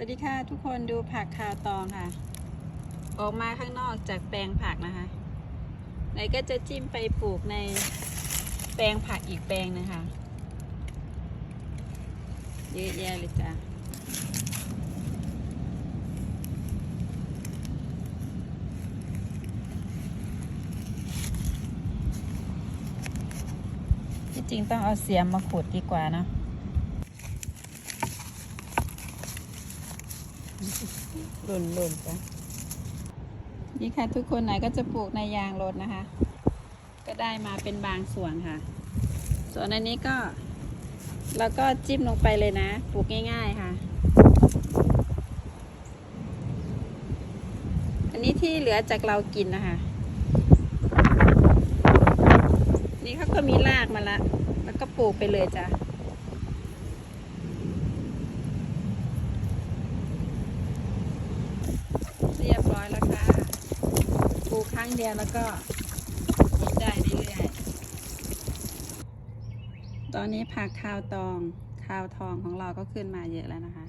วัสดีค่ะทุกคนดูผักคาวตองค่ะ ออกมาข้างนอกจากแปลงผักนะคะไหนก็จะจิ้มไปปลูกในแปลงผักอีกแปลงนะคะเยอะแยะเลยจ้ะที่จริงต้องเอาเสียมมาขุดดีกว่าเนะ หล่นหล่นจ้ะนี่ค่ะทุกคนไหนก็จะปลูกในยางรถนะคะ ก็ได้มาเป็นบางส่วนค่ะ ส่วนอันนี้ก็แล้วก็จิ้มลงไปเลยนะ ปลูกง่ายๆค่ะ อันนี้ที่เหลือจากเรากินนะคะ นี่เขาก็มีรากมาละ แล้วก็ปลูกไปเลยจ้ะ เรียบร้อยแล้วค่ะูครั้งเดียวแล้วก็กินได้เรื่อยๆ ตอนนี้ผักข้าวตองข้าวทองของเราก็ขึ้นมาเยอะแล้วนะคะ